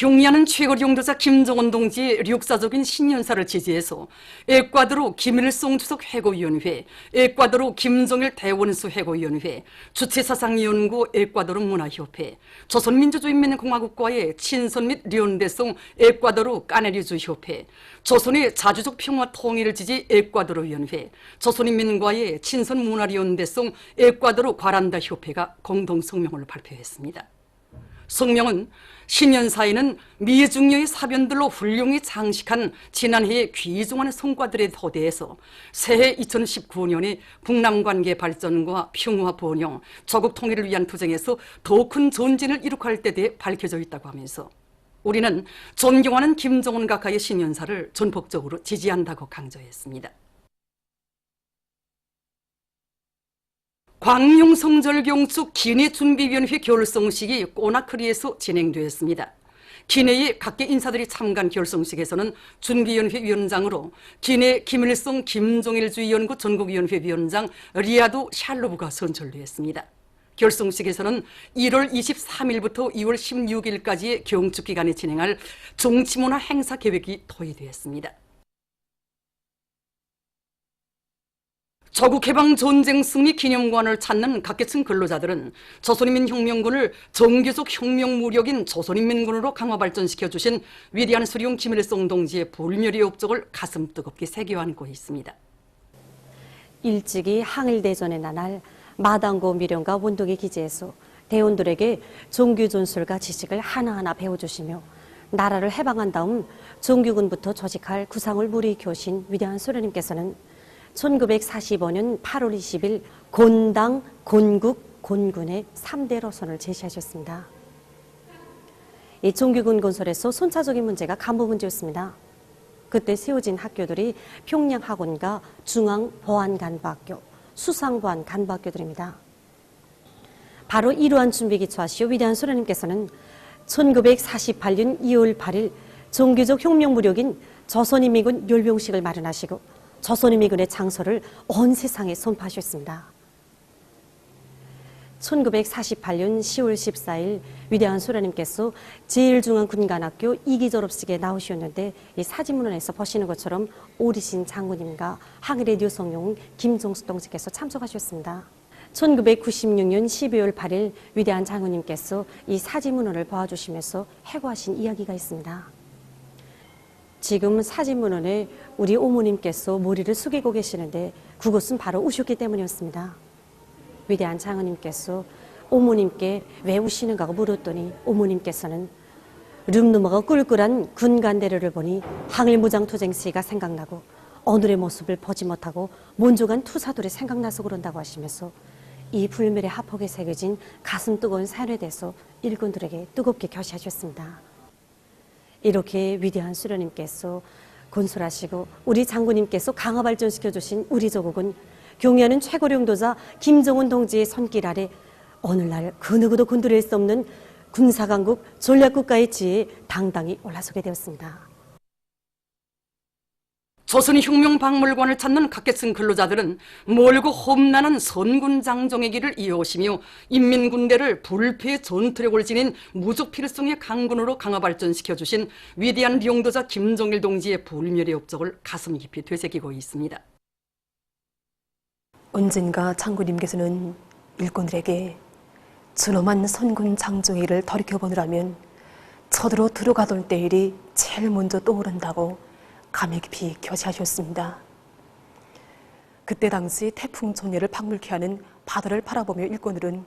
경의하는 최고 용도자 김정은 동지의 역사적인 신년사를 지지해서 에콰도르 김일성 주석 회고위원회, 에콰도르 김정일 대원수 회고위원회, 주체사상연구 에콰도르 문화협회, 조선민주주의인민공화국과의 친선 및 련대성 에콰도르 까네리주 협회, 조선의 자주적 평화 통일을 지지 에콰도르 위원회, 조선인민과의 친선 문화련대성 에콰도르 과란다 협회가 공동 성명을 발표했습니다. 성명은 신년사에는 미중녀의 사변들로 훌륭히 장식한 지난해의 귀중한 성과들에 더대해서 새해 2019년에 북남 관계 발전과 평화 번영, 조국 통일을 위한 투쟁에서 더 큰 전진을 이룩할 때 대해 밝혀져 있다고 하면서 우리는 존경하는 김정은 각하의 신년사를 전폭적으로 지지한다고 강조했습니다. 광룡성절경축 기내준비위원회 결성식이 꼬나크리에서 진행되었습니다. 기내의 각계 인사들이 참가한 결성식에서는 준비위원회 위원장으로 기내 김일성 김종일 주의연구 전국위원회 위원장 리아도 샬로브가 선출되었습니다. 결성식에서는 1월 23일부터 2월 16일까지의 경축 기간에 진행할 정치문화 행사 계획이 토의되었습니다. 조국해방 전쟁 승리 기념관을 찾는 각계층 근로자들은 조선인민 혁명군을 정교적 혁명 무력인 조선인민군으로 강화 발전시켜 주신 위대한 수령 김일성 동지의 불멸의 업적을 가슴 뜨겁게 새겨안고 있습니다. 일찍이 항일대전의 나날 마당고 미령과 원동의 기지에서 대원들에게 종교 전술과 지식을 하나하나 배워주시며 나라를 해방한 다음 종교군부터 조직할 구상을 무리 교신 위대한 소련님께서는 1945년 8월 20일 곤당, 곤국, 곤군의 3대 로선을 제시하셨습니다. 이 종교군 건설에서 손차적인 문제가 간부 문제였습니다. 그때 세워진 학교들이 평양학원과 중앙보안간부학교, 수상보안간부학교들입니다. 바로 이러한 준비 기초하시오 위대한 소련님께서는 1948년 2월 8일 종교적 혁명 무력인 조선인민군 율병식을 마련하시고 조선인민군의 장소를 온 세상에 선포하셨습니다. 1948년 10월 14일 위대한 소련님께서 제1중앙군관학교 2기 졸업식에 나오셨는데 이 사진문헌에서 보시는 것처럼 오리신 장군님과 항일의 류성용, 김종숙 동지께서 참석하셨습니다. 1996년 12월 8일 위대한 장군님께서 이 사진문헌을 보아주시면서 해고하신 이야기가 있습니다. 지금 사진문헌에 우리 어머님께서 머리를 숙이고 계시는데 그것은 바로 우셨기 때문이었습니다. 위대한 장모님께서 어머님께 왜 우시는가 물었더니 어머님께서는 름누머가 꿀꿀한 군간대로를 보니 항일무장투쟁 시가 생각나고 오늘의 모습을 보지 못하고 몬족한 투사들이 생각나서 그런다고 하시면서 이 불멸의 하폭에 새겨진 가슴 뜨거운 사연에 대해서 일꾼들에게 뜨겁게 교시하셨습니다. 이렇게 위대한 수련님께서 건설하시고 우리 장군님께서 강화 발전시켜 주신 우리 조국은 경의하는 최고령 도자 김정은 동지의 손길 아래 오늘날 그 누구도 건드릴 수 없는 군사강국 전략국가의 지혜에 당당히 올라서게 되었습니다. 조선 혁명박물관을 찾는 각계층 근로자들은 멀고 험난한 선군 장정의 길을 이어오시며 인민군대를 불패의 전투력을 지닌 무적 필성의 강군으로 강화 발전시켜 주신 위대한 용도자 김정일 동지의 불멸의 업적을 가슴 깊이 되새기고 있습니다. 언젠가 장군님께서는 일꾼들에게 준엄한 선군 일을 돌이켜보느라면 쳐들어 들어가던 때 일이 제일 먼저 떠오른다고 감회 깊이 교시하셨습니다. 그때 당시 태풍 전열을 박물케 하는 바다를 바라보며 일꾼들은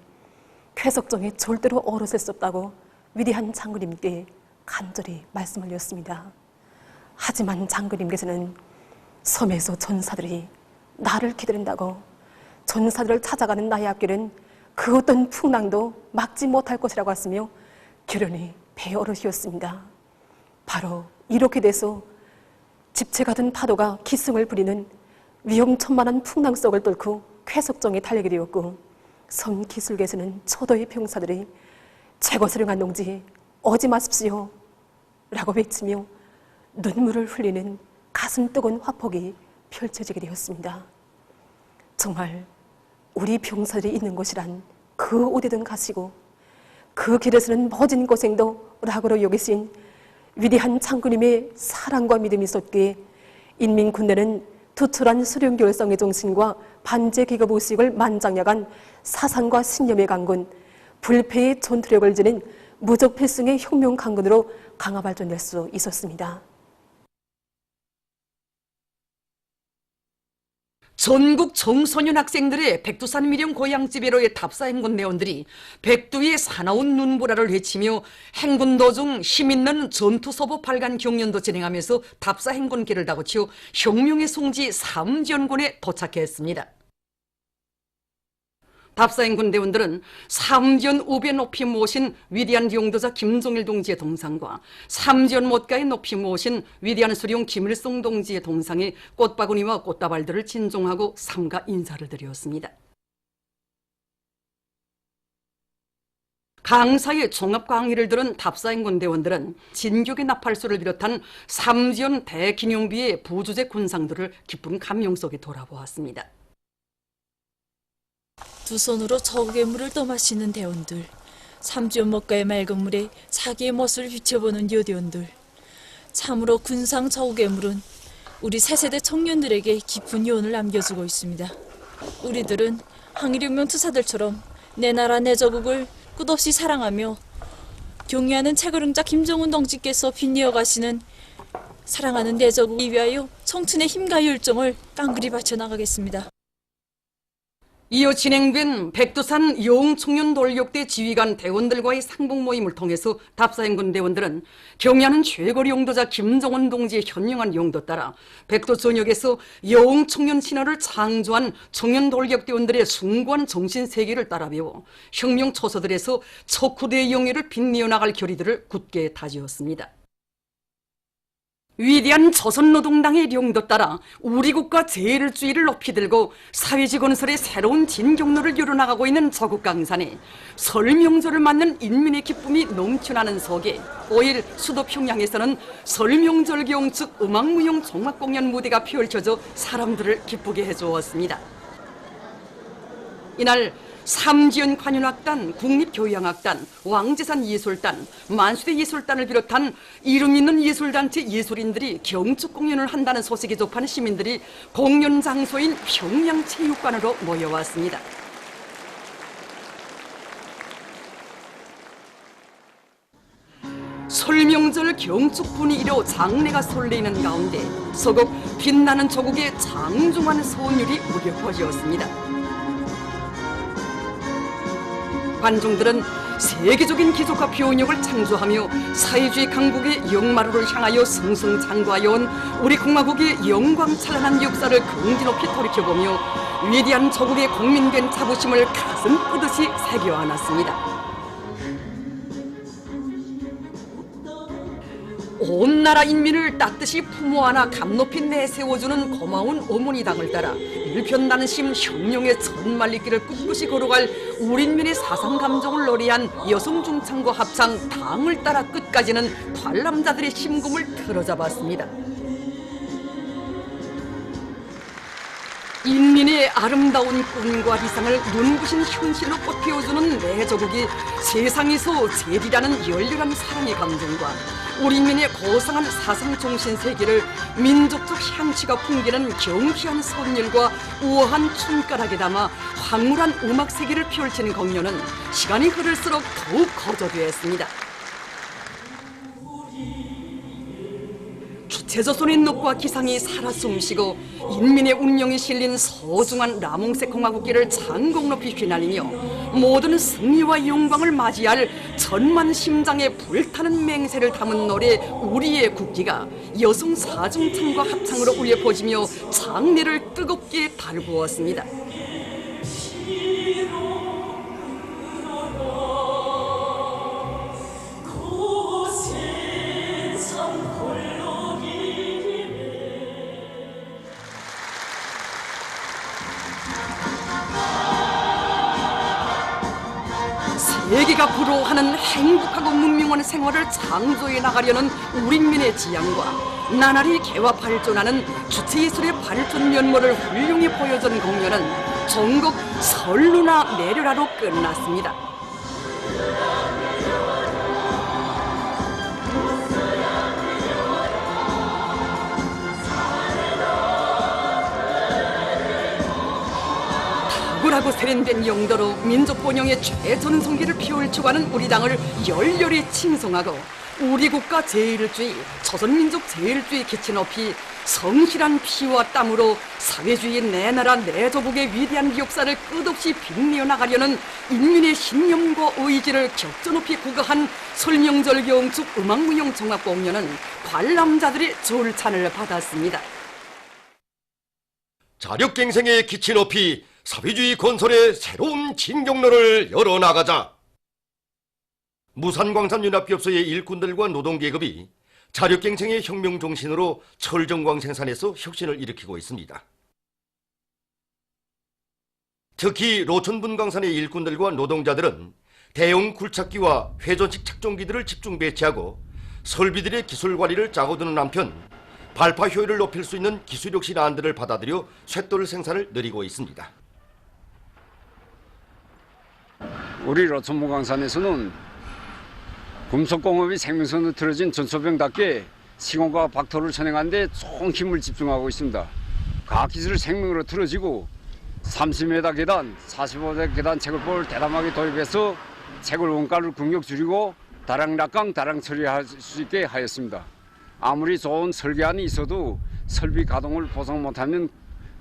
쾌석정에 절대로 얼었을 수 없다고 위대한 장군님께 간절히 말씀 올렸습니다. 하지만 장군님께서는 섬에서 전사들이 나를 기다린다고 전사들을 찾아가는 나의 앞길은 그 어떤 풍랑도 막지 못할 것이라고 하시며 결연히 배 어르시었습니다. 바로 이렇게 돼서 집체 같은 파도가 기승을 부리는 위험천만한 풍랑 속을 뚫고 쾌석정에 달리게 되었고 섬 기술계에서는 초도의 병사들이 최고수령한 농지 오지 마십시오 라고 외치며 눈물을 흘리는 가슴 뜨거운 화폭이 펼쳐지게 되었습니다. 정말 우리 병사들이 있는 곳이란 그 어디든 가시고 그 길에서는 모진 고생도 락으로 여기신 위대한 장군님의 사랑과 믿음이 쏟기에 인민군대는 투철한 수령결성의 정신과 반제 기급 의식을 만장약한 사상과 신념의 강군, 불패의 전투력을 지닌 무적 필승의 혁명 강군으로 강화 발전될 수 있었습니다. 전국 청소년 학생들의 백두산 미령 고향집에로의 답사 행군 대원들이 백두의 사나운 눈보라를 헤치며 행군 도 중 힘있는 전투서보 발간 경연도 진행하면서 답사 행군길을 다고치어 혁명의 송지 삼지연군에 도착했습니다. 답사행군 대원들은 삼지연 우배 높이 모신 위대한 용도자 김종일 동지의 동상과 삼지연 못가에 높이 모신 위대한 수령 김일성 동지의 동상에 꽃바구니와 꽃다발들을 진종하고 삼가 인사를 드렸습니다. 강사의 종합 강의를 들은 답사행군 대원들은 진격의 나팔수를 비롯한 삼지연 대기념비의 부주제 군상들을 기쁜 감명 속에 돌아보았습니다. 두 손으로 저국의 물을 떠마시는 대원들, 삼지연 먹가의 맑은 물에 자기의 멋을 비춰보는 여대원들. 참으로 군상 저국의 물은 우리 새세대 청년들에게 깊은 유언을 남겨주고 있습니다. 우리들은 항일혁명 투사들처럼 내 나라 내 저국을 끝없이 사랑하며 경의하는 채그릉자 김정은 동지께서 빛내어 가시는 사랑하는 내 저국을 위하여 청춘의 힘과 열정을 깡그리 바쳐 나가겠습니다. 이어 진행된 백두산 여웅청년 돌격대 지휘관 대원들과의 상봉 모임을 통해서 답사행군 대원들은 경야는 최고리 용도자 김정은 동지의 현명한 용도 따라 백두 전역에서 여웅청년 신화를 창조한 청년 돌격 대원들의 숭고한 정신 세계를 따라 배워 혁명 초소들에서 척후대의 영예를 빛내어 나갈 결의들을 굳게 다지었습니다. 위대한 조선노동당의 용도 따라 우리 국가 제일주의를 높이 들고 사회지 건설의 새로운 진경로를 열어나가고 있는 저국 강산에 설 명절을 맞는 인민의 기쁨이 넘쳐나는 속에 5일 수도 평양에서는 설 명절 경축 음악무용 종합공연 무대가 펼쳐져 사람들을 기쁘게 해주었습니다. 이날 삼지연 관현악단, 국립교향악단, 왕재산 예술단, 만수대 예술단을 비롯한 이름 있는 예술단체 예술인들이 경축 공연을 한다는 소식이 접한 시민들이 공연 장소인 평양체육관으로 모여왔습니다. 설명절 경축 분위기로 장례가 설레이는 가운데 서곡 빛나는 조국의 장중한 소율이 무력화되었습니다. 관중들은 세계적인 기적과 표현력을 창조하며 사회주의 강국의 역마루를 향하여 승승장구하여 온 우리 공화국의 영광찬란한 역사를 긍지 높이 돌이켜보며 위대한 조국의 국민된 자부심을 가슴 뿌듯이 새겨 안았습니다. 나라 인민을 따뜻이 품어 안아 감높이 내세워주는 고마운 어머니당을 따라 일편단심 혁명의 천말리길을 꿋꿋이 걸어갈 우리 인민의 사상 감정을 노래한 여성 중창과 합창 당을 따라 끝까지는 관람자들의 심금을 틀어잡았습니다. 인민의 아름다운 꿈과理想을 눈부신 현실로 꽃피워주는 내 조국이 세상에서 제일이라는 열렬한 사랑의 감정과 우리 인민의 고상한 사상 정신 세계를 민족적 향취가 풍기는 경쾌한 선율과 우아한 춤가락에 담아 황홀한 음악 세계를 펼치는 공연은 시간이 흐를수록 더욱 거저되었습니다. 주체조선의 늑과 기상이 살아 숨쉬고 인민의 운명이 실린 소중한 라몽색 공화국기를 장공 높이 휘날리며 모든 승리와 영광을 맞이할 천만 심장의 불타는 맹세를 담은 노래 우리의 국기가 여성 사중창과 합창으로 울려 퍼지며 장례를 뜨겁게 달구었습니다. 세계가 부러워하는 행복하고 문명한 생활을 창조해 나가려는 우리민의 지향과 나날이 개화 발전하는 주체예술의 발전 면모를 훌륭히 보여준 공연은 전국 설루나 내려라로 끝났습니다. 억울하고 세련된 용도로 민족 번영의 최전성기를 피울쳐가는 우리 당을 열렬히 칭송하고 우리 국가 제일주의, 조선민족 제일주의 기치 높이 성실한 피와 땀으로 사회주의 내 나라 내 조국의 위대한 역사를 끝없이 빛내어 나가려는 인민의 신념과 의지를 격조 높이 구가한 설명절 경축 음악무용 종합공연은 관람자들의 졸찬을 받았습니다. 자력갱생의 기치 높이 사회주의 건설의 새로운 진경로를 열어나가자. 무산광산연합기업소의 일꾼들과 노동계급이 자력갱생의 혁명 정신으로 철정광 생산에서 혁신을 일으키고 있습니다. 특히 로천분광산의 일꾼들과 노동자들은 대형 굴착기와 회전식 착종기들을 집중 배치하고 설비들의 기술 관리를 짜고드는 한편 발파 효율을 높일 수 있는 기술력 신안들을 받아들여 쇳돌 생산을 늘리고 있습니다. 우리 로천무광산에서는 금속공업이 생명선으로 틀어진 전소병답게 시공과 박토를 선행하는데 총 힘을 집중하고 있습니다. 과학기술을 생명으로 틀어지고 30m 계단, 45m 계단 채굴법을 대담하게 도입해서 채굴 원가를 극력 줄이고 다량 낙강, 다량 처리할 수 있게 하였습니다. 아무리 좋은 설계안이 있어도 설비 가동을 보상 못하면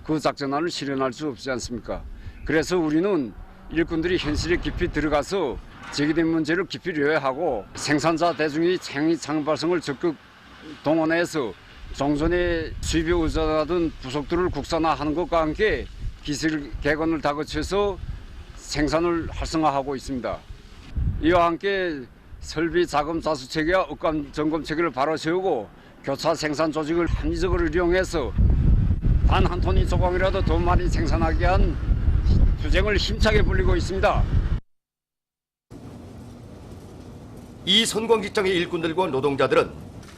그 작전안을 실현할 수 없지 않습니까? 그래서 우리는 일꾼들이 현실에 깊이 들어가서 제기된 문제를 깊이 이해하고 생산자 대중이 창의 창발성을 적극 동원해서 종전의 수입에 의존하던 부속들을 국산화하는 것과 함께 기술 개건을 다그쳐서 생산을 활성화하고 있습니다. 이와 함께 설비 자금 자수 체계와 업감 점검 체계를 바로 세우고 교차 생산 조직을 합리적으로 이용해서 단 한 톤이 조금이라도 더 많이 생산하게 위한 투쟁을 힘차게 벌리고 있습니다. 이 선광직장의 일꾼들과 노동자들은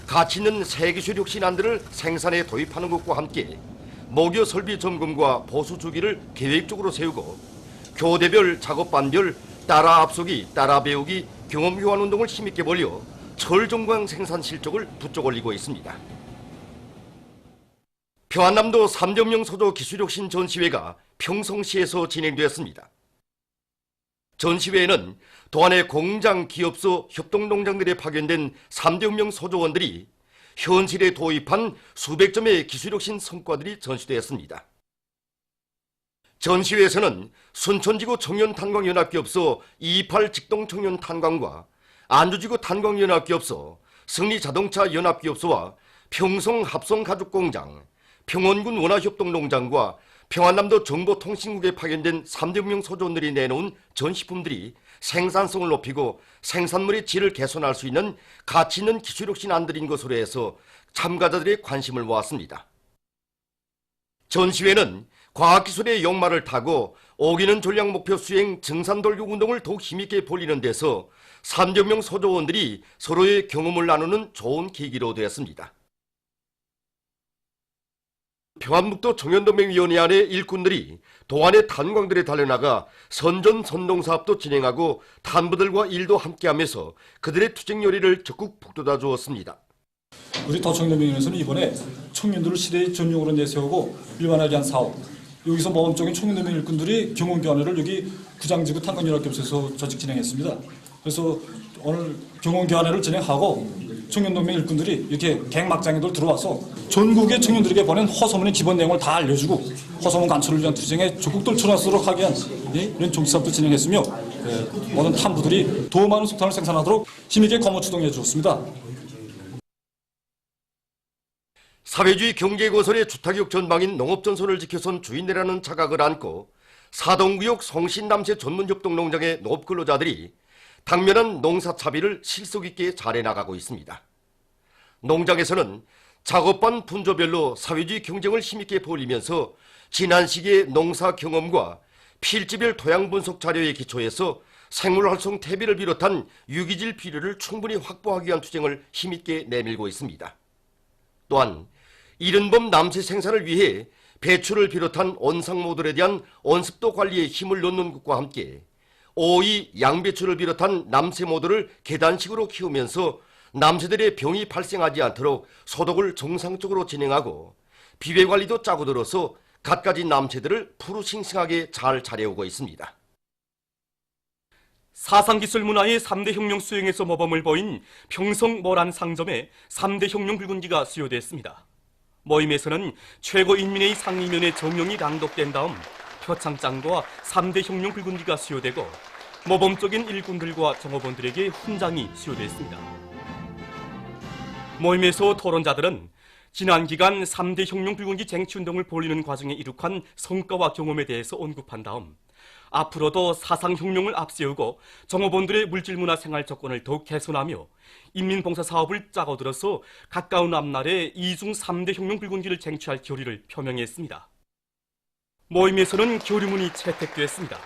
가치 있는 세기술 혁신안들을 생산에 도입하는 것과 함께 목요 설비 점검과 보수 주기를 계획적으로 세우고 교대별 작업반별 따라 앞서기 따라 배우기 경험 교환 운동을 힘있게 벌여 철종광 생산 실적을 부쩍 올리고 있습니다. 평안남도 3점령 소조 기술혁신 전시회가 평성시에서 진행되었습니다. 전시회에는 도안의 공장, 기업소, 협동농장들에 파견된 3대혁명 소조원들이 현실에 도입한 수백 점의 기술혁신 성과들이 전시되었습니다. 전시회에서는 순천지구 청년탄광연합기업소 28 직동청년탄광과 안주지구 탄광연합기업소, 승리자동차연합기업소와 평성합성가죽공장, 평원군 원화협동농장과 평안남도 정보통신국에 파견된 3대혁명 소조원들이 내놓은 전시품들이 생산성을 높이고 생산물의 질을 개선할 수 있는 가치 있는 기술혁신 안들인 것으로 해서 참가자들의 관심을 모았습니다. 전시회는 과학기술의 역마를 타고 오기는 전략 목표 수행 증산돌격 운동을 더욱 힘있게 벌리는 데서 3대혁명 소조원들이 서로의 경험을 나누는 좋은 계기로 되었습니다. 평안북도 청년동맹위원회 안에 일꾼들이 동안의 탄광들에 달려나가 선전 선동 사업도 진행하고 탄부들과 일도 함께하면서 그들의 투쟁 요리를 적극 북돋아 주었습니다. 우리 더청년명에서는 이번에 청년들을 시대의 전용으로 내세우고 일반화하게 한 사업 여기서 모범적인 청년연맹 일꾼들이 경원 교환회를 여기 구장지구 탄광연합기업소에서 조직 진행했습니다. 그래서 오늘 경원 교환회를 진행하고 청년동맹 일꾼들이 이렇게 갱막장에들 들어와서 전국의 청년들에게 보낸 허소문의 기본 내용을 다 알려주고 허소문 간철을 위한 투쟁에 적극 돌출하도록 하게 한 예, 이런 정치사업도 진행했으며 예, 모든 탐부들이 더 많은 석탄을 생산하도록 힘있게 검어 추동해 주었습니다. 사회주의 경제건설의 주타격 전방인 농업전선을 지켜선 주인이라는 자각을 안고 사동구역 성신남새 전문협동농장의 농업근로자들이 당면한 농사 차비를 실속 있게 잘해 나가고 있습니다. 농장에서는 작업반 분조별로 사회주의 경쟁을 힘있게 벌이면서 지난 시기의 농사 경험과 필지별 토양 분석 자료에 기초해서 생물 활성 대비를 비롯한 유기질 비료를 충분히 확보하기 위한 투쟁을 힘있게 내밀고 있습니다. 또한 이른범 남새 생산을 위해 배출을 비롯한 온상모들에 대한 온습도 관리에 힘을 넣는 것과 함께 오이 양배추를 비롯한 남새모들을 계단식으로 키우면서 남새들의 병이 발생하지 않도록 소독을 정상적으로 진행하고 비배 관리도 짜고 들어서 갖가지 남체들을 푸르싱싱하게 잘 차려오고 있습니다. 사상기술 문화의 3대 혁명 수행에서 모범을 보인 평성 모란 상점에 3대 혁명 붉은기가 수여됐습니다. 모임에서는 최고 인민의 상임위원회 정령이 낭독된 다음 표창장과 3대 혁명 붉은기가 수여되고 모범적인 일꾼들과 정호원들에게 훈장이 수여됐습니다. 모임에서 토론자들은 지난 기간 3대 혁명 붉은기 쟁취운동을 벌이는 과정에 이룩한 성과와 경험에 대해서 언급한 다음 앞으로도 사상 혁명을 앞세우고 정호본들의 물질문화 생활 조건을 더욱 개선하며 인민봉사 사업을 짜고 들어서 가까운 앞날에 이중 3대 혁명 붉은기를 쟁취할 결의를 표명했습니다. 모임에서는 교류문이 채택됐습니다.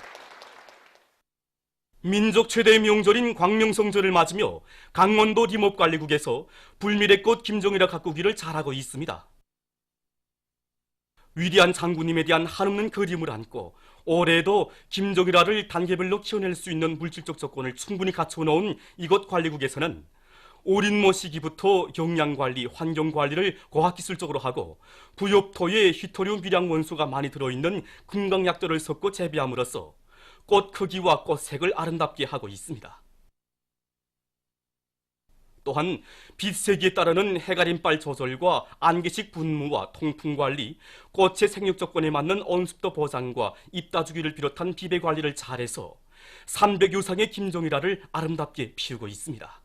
민족 최대의 명절인 광명성절을 맞으며 강원도림업관리국에서 불미의 꽃 김종이라 가꾸기를 잘하고 있습니다. 위대한 장군님에 대한 한없는 그림을 안고 올해도 김종이라를 단계별로 키워낼 수 있는 물질적 조건을 충분히 갖춰놓은 이곳 관리국에서는 올인모 시기부터 영양관리, 환경관리를 과학기술적으로 하고 부엽토에 히토리움 비량 원소가 많이 들어있는 금강약들을 섞고 재배함으로써 꽃 크기와 꽃색을 아름답게 하고 있습니다. 또한 빛세기에 따르는 해가림빨 조절과 안개식 분무와 통풍 관리, 꽃의 생육 조건에 맞는 온습도 보장과 잎따주기를 비롯한 비배 관리를 잘해서 300여 상의 김종이라를 아름답게 피우고 있습니다.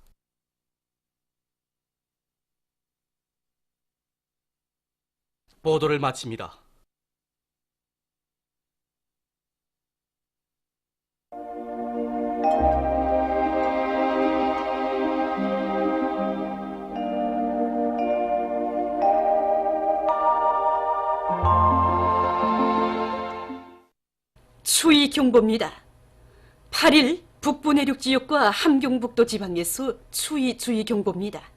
보도를 마칩니다. 추위 경보입니다. 8일 북부 내륙 지역과 함경북도 지방에서 추위 주의 경보입니다.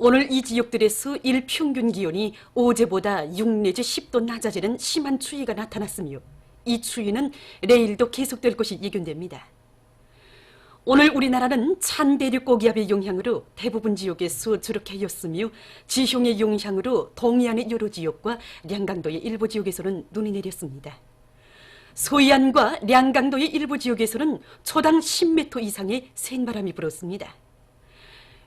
오늘 이 지역들에서 일 평균 기온이 어제보다 6 내지 10도 낮아지는 심한 추위가 나타났으며 이 추위는 내일도 계속될 것이 예견됩니다. 오늘 우리나라는 찬 대륙 고기압의 영향으로 대부분 지역에서 저렇게였으며 지형의 영향으로 동해안의 여러 지역과 량강도의 일부 지역에서는 눈이 내렸습니다. 소이안과 량강도의 일부 지역에서는 초당 10m 이상의 센바람이 불었습니다.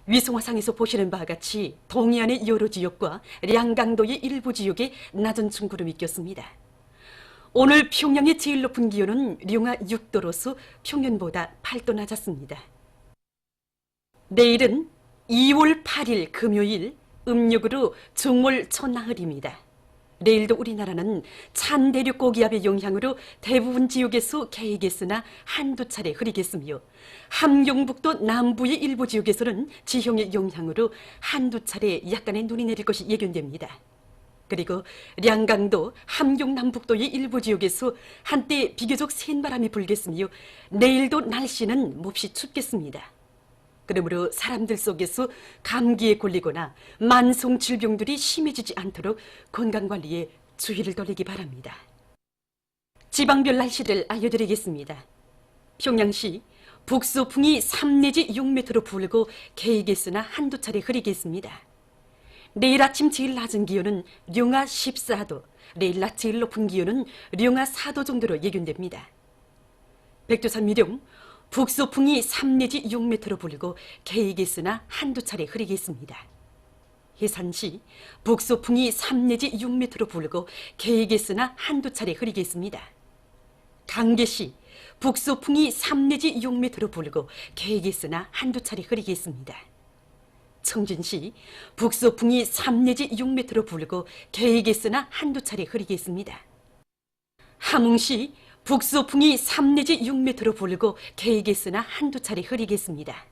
위성화상에서 보시는 바와 같이 동해안의 여러 지역과 량강도의 일부 지역에 낮은 중구름이 꼈습니다. 오늘 평양의 제일 높은 기온은 룡아 6도로서 평년보다 8도 낮았습니다. 내일은 2월 8일 금요일 음력으로 중월 첫나흘입니다. 내일도 우리나라는 찬 대륙 고 기압의 영향으로 대부분 지역에서 개이겠으나 한두 차례 흐리겠으며 함경북도 남부의 일부 지역에서는 지형의 영향으로 한두 차례 약간의 눈이 내릴 것이 예견됩니다. 그리고 량강도, 함경 남북도의 일부 지역에서 한때 비교적 센 바람이 불겠으며 내일도 날씨는 몹시 춥겠습니다. 그러므로 사람들 속에서 감기에 걸리거나 만성 질병들이 심해지지 않도록 건강관리에 주의를 돌리기 바랍니다. 지방별 날씨를 알려드리겠습니다. 평양시 북소풍이 3 내지 6m로 불고 개이겠으나 한두 차례 흐리겠습니다. 내일 아침 제일 낮은 기온은 룡아 14도, 내일 낮 제일 높은 기온은 룡아 4도 정도로 예견됩니다. 백두산 미령 북소풍이 3 내지 6m로 불고 개이겠으나 한두 차례 흐리겠습니다. 해산시 북소풍이 3 내지 6m로 불고 개이겠으나 한두 차례 흐리겠습니다. 강계시 북소풍이 3 내지 6m로 불고 개이겠으나 한두 차례 흐리겠습니다. 청진시 북소풍이 3 내지 6m로 불고 개이겠으나 한두 차례 흐리겠습니다. 함흥시 북소풍이 3 내지 6m로 불고 개이겠으나 한두 차례 흐리겠습니다.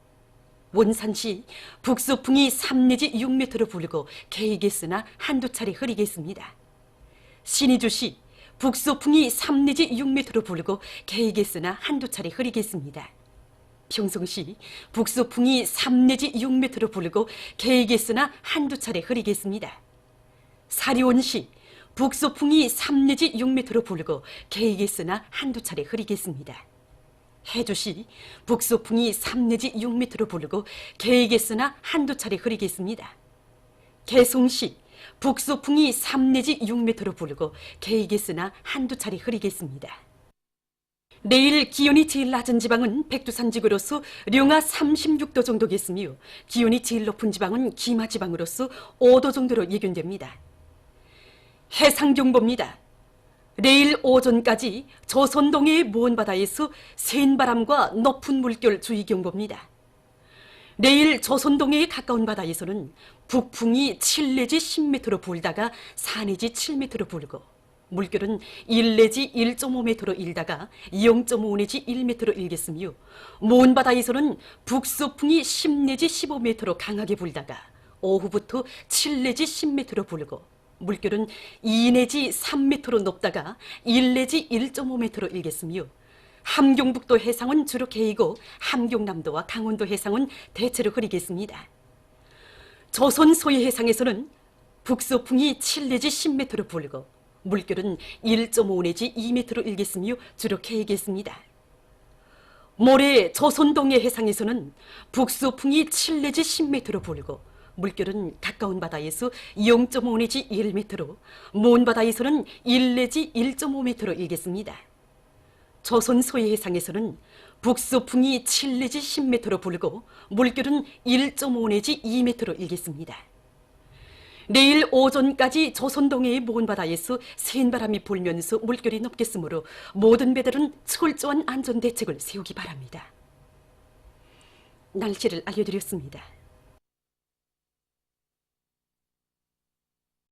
원산시 북소풍이 3 내지 6m로 불고 개이겠으나 한두 차례 흐리겠습니다. 신의주시 북소풍이 3 내지 6m로 불고 개이겠으나 한두 차례 흐리겠습니다. 평성시 북소풍이 3 내지 6m로 불고 개이겠으나 한두 차례 흐리겠습니다. 사리온시 북소풍이 3 내지 6m로 불고 개이겠으나 한두 차례 흐리겠습니다. 해주시 북소풍이 3 내지 6m로 불고 개이겠으나 한두 차례 흐리겠습니다. 개송시 북소풍이 3 내지 6m로 불고 개이겠으나 한두 차례 흐리겠습니다. 내일 기온이 제일 낮은 지방은 백두산 지구로서 령아 36도 정도겠으며 기온이 제일 높은 지방은 기마 지방으로서 5도 정도로 예견됩니다. 해상경보입니다. 내일 오전까지 조선동해의 먼 바다에서 센 바람과 높은 물결 주의 경보입니다. 내일 조선동해에 가까운 바다에서는 북풍이 7 내지 10m로 불다가 4 내지 7m로 불고 물결은 1 내지 1.5m로 일다가 0.5 내지 1m로 일겠으며 먼 바다에서는 북서풍이 10 내지 15m로 강하게 불다가 오후부터 7 내지 10m로 불고 물결은 2 내지 3m로 높다가 1 내지 1.5m로 일겠으며 함경북도 해상은 주로 개이고 함경남도와 강원도 해상은 대체로 흐리겠습니다. 조선 소해 해상에서는 북서풍이 7 내지 10m로 불고 물결은 1.5 내지 2m로 일겠으며 주로 개이겠습니다. 모레 조선 동해 해상에서는 북서풍이 7 내지 10m로 불고 물결은 가까운 바다에서 0.5 내지 1m로 먼 바다에서는 1 내지 1.5m로 일겠습니다. 조선 소해 해상에서는 북서풍이 7 내지 10m로 불고 물결은 1.5 내지 2m로 일겠습니다. 내일 오전까지 조선 동해의 먼 바다에서 센 바람이 불면서 물결이 높겠으므로 모든 배들은 철저한 안전 대책을 세우기 바랍니다. 날씨를 알려드렸습니다.